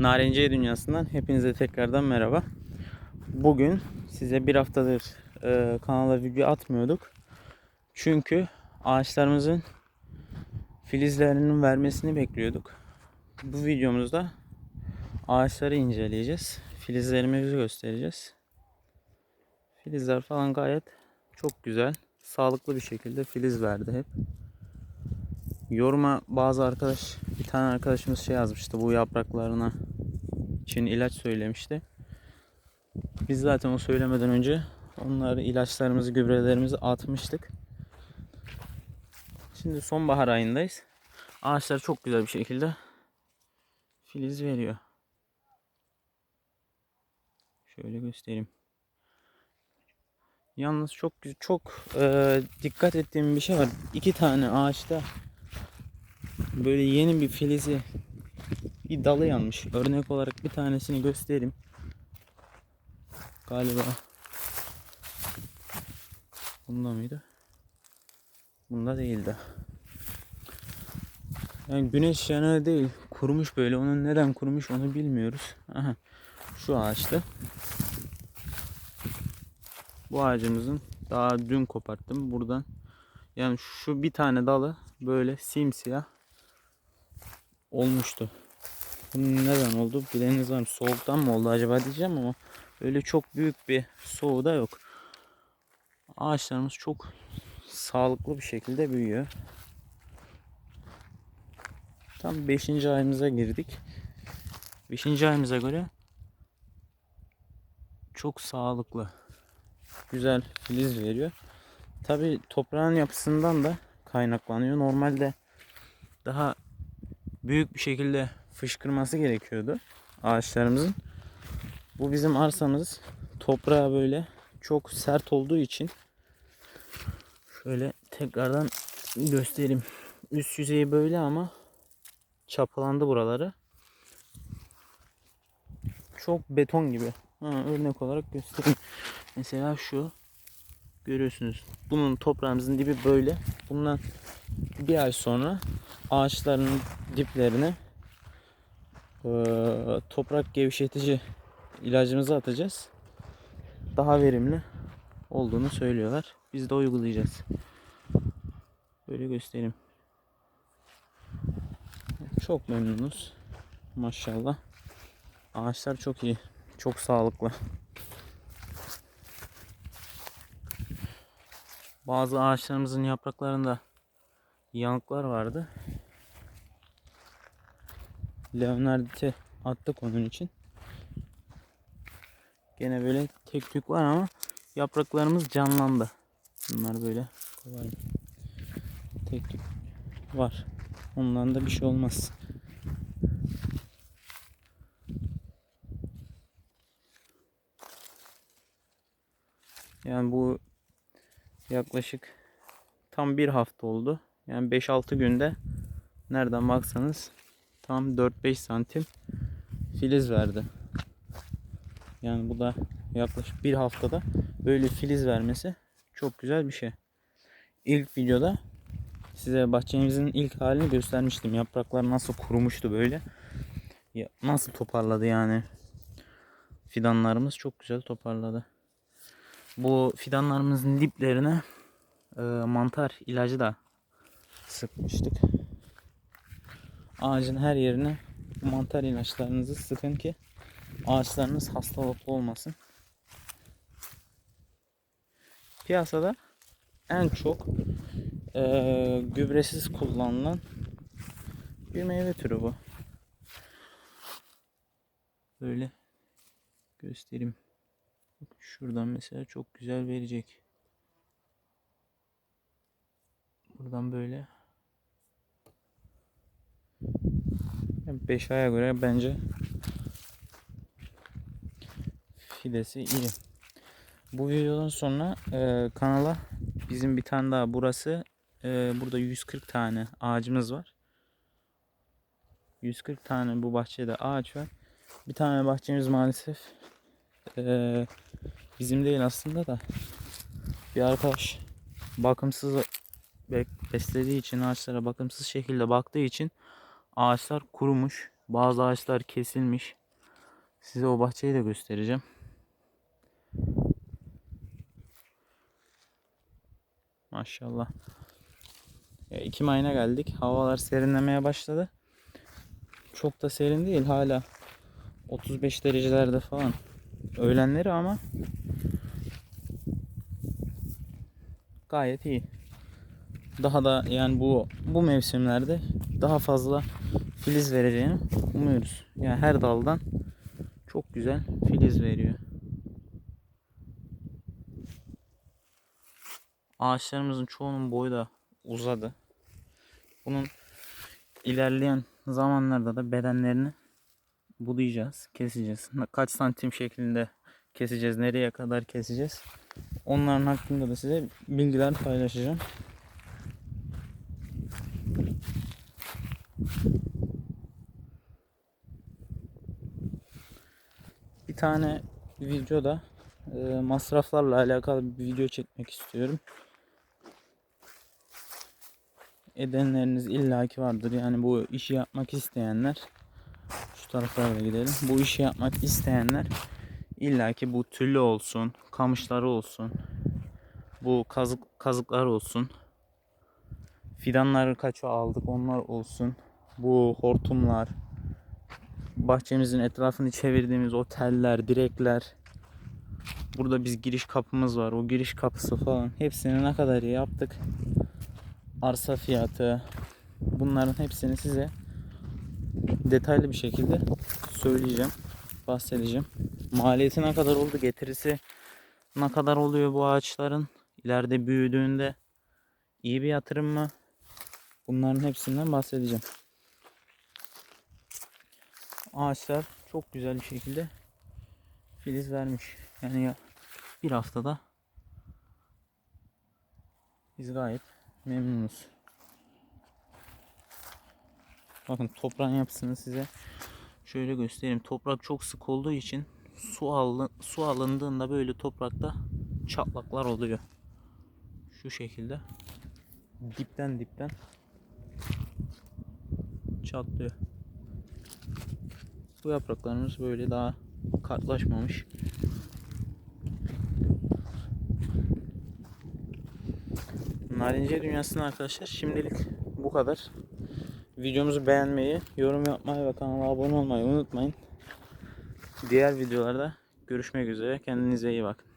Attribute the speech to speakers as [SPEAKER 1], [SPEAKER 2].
[SPEAKER 1] Narenciye Dünyası'ndan hepinize tekrardan merhaba. Bugün size bir haftadır e, kanala video atmıyorduk. Çünkü ağaçlarımızın filizlerinin vermesini bekliyorduk. Bu videomuzda ağaçları inceleyeceğiz. Filizlerimizi göstereceğiz. Filizler falan gayet çok güzel. Sağlıklı bir şekilde filiz verdi hep. Yoruma bazı arkadaş, bir tane arkadaşımız şey yazmıştı bu yapraklarına için ilaç söylemişti. Biz zaten o söylemeden önce onları ilaçlarımızı, gübrelerimizi atmıştık. Şimdi sonbahar ayındayız. Ağaçlar çok güzel bir şekilde filiz veriyor. Şöyle göstereyim. Yalnız çok çok e, dikkat ettiğim bir şey var. İki tane ağaçta böyle yeni bir filizi bir dalı yanmış. Örnek olarak bir tanesini göstereyim. Galiba bunda mıydı? Bunda değildi. Yani güneş yanığı değil. Kurumuş böyle. Onun neden kurumuş onu bilmiyoruz. Aha. Şu ağaçta. Bu ağacımızın daha dün koparttım buradan. Yani şu bir tane dalı böyle simsiyah olmuştu. Bunun neden oldu bileniniz var mı? Soğuktan mı oldu acaba diyeceğim ama öyle çok büyük bir soğuğu da yok. Ağaçlarımız çok sağlıklı bir şekilde büyüyor. Tam 5. ayımıza girdik. 5. ayımıza göre çok sağlıklı. Güzel filiz veriyor. Tabi toprağın yapısından da kaynaklanıyor. Normalde daha büyük bir şekilde fışkırması gerekiyordu ağaçlarımızın. Bu bizim arsamız toprağa böyle çok sert olduğu için şöyle tekrardan göstereyim. Üst yüzeyi böyle ama çapalandı buraları. Çok beton gibi. Ha, örnek olarak göstereyim. Mesela şu görüyorsunuz. Bunun toprağımızın dibi böyle. Bundan bir ay sonra ağaçların diplerine eee, toprak gevşetici ilacımızı atacağız. Daha verimli olduğunu söylüyorlar. Biz de uygulayacağız. Böyle göstereyim. Çok memnunuz. Maşallah. Ağaçlar çok iyi. Çok sağlıklı. Bazı ağaçlarımızın yapraklarında yanıklar vardı. Leonardite attık onun için. Gene böyle tek tük var ama yapraklarımız canlandı. Bunlar böyle kolay. Tek tük var. Ondan da bir şey olmaz. Yani bu yaklaşık tam bir hafta oldu. Yani 5-6 günde nereden baksanız tam 4-5 santim filiz verdi. Yani bu da yaklaşık bir haftada böyle filiz vermesi çok güzel bir şey. İlk videoda size bahçemizin ilk halini göstermiştim. Yapraklar nasıl kurumuştu böyle. Nasıl toparladı yani. Fidanlarımız çok güzel toparladı. Bu fidanlarımızın diplerine e, mantar ilacı da sıkmıştık. Ağacın her yerine mantar ilaçlarınızı sıkın ki ağaçlarınız hastalıklı olmasın. Piyasada en çok e, gübresiz kullanılan bir meyve türü bu. Böyle göstereyim. Şuradan mesela çok güzel verecek. Buradan böyle 5 aya göre bence fidesi iyi. Bu videodan sonra e, kanala bizim bir tane daha burası e, burada 140 tane ağacımız var. 140 tane bu bahçede ağaç var. Bir tane bahçemiz maalesef e, bizim değil aslında da bir arkadaş bakımsız be- beslediği için ağaçlara bakımsız şekilde baktığı için ağaçlar kurumuş. Bazı ağaçlar kesilmiş. Size o bahçeyi de göstereceğim. Maşallah. E, Ekim ayına geldik. Havalar serinlemeye başladı. Çok da serin değil hala. 35 derecelerde falan. Öğlenleri ama gayet iyi. Daha da yani bu bu mevsimlerde daha fazla filiz vereceğini umuyoruz. Yani her daldan çok güzel filiz veriyor. Ağaçlarımızın çoğunun boyu da uzadı. Bunun ilerleyen zamanlarda da bedenlerini budayacağız, keseceğiz. Kaç santim şeklinde keseceğiz, nereye kadar keseceğiz. Onların hakkında da size bilgiler paylaşacağım. Bir tane videoda e, masraflarla alakalı bir video çekmek istiyorum. Edenleriniz illaki vardır. Yani bu işi yapmak isteyenler şu taraflara da gidelim. Bu işi yapmak isteyenler illaki bu tüllü olsun, kamışları olsun, bu kazık kazıklar olsun. Fidanları kaça aldık onlar olsun. Bu hortumlar, bahçemizin etrafını çevirdiğimiz o teller, direkler. Burada biz giriş kapımız var. O giriş kapısı falan. Hepsini ne kadar iyi yaptık. Arsa fiyatı. Bunların hepsini size detaylı bir şekilde söyleyeceğim. Bahsedeceğim. Maliyeti ne kadar oldu? Getirisi ne kadar oluyor bu ağaçların? İleride büyüdüğünde iyi bir yatırım mı? Bunların hepsinden bahsedeceğim. Ağaçlar çok güzel bir şekilde filiz vermiş. Yani ya bir haftada biz gayet memnunuz. Bakın toprağın yapısını size şöyle göstereyim. Toprak çok sık olduğu için su alın, su alındığında böyle toprakta çatlaklar oluyor. Şu şekilde dipten dipten çatlıyor. Bu yapraklarımız böyle daha kartlaşmamış. Narince dünyasının arkadaşlar şimdilik bu kadar. Videomuzu beğenmeyi, yorum yapmayı ve kanala abone olmayı unutmayın. Diğer videolarda görüşmek üzere. Kendinize iyi bakın.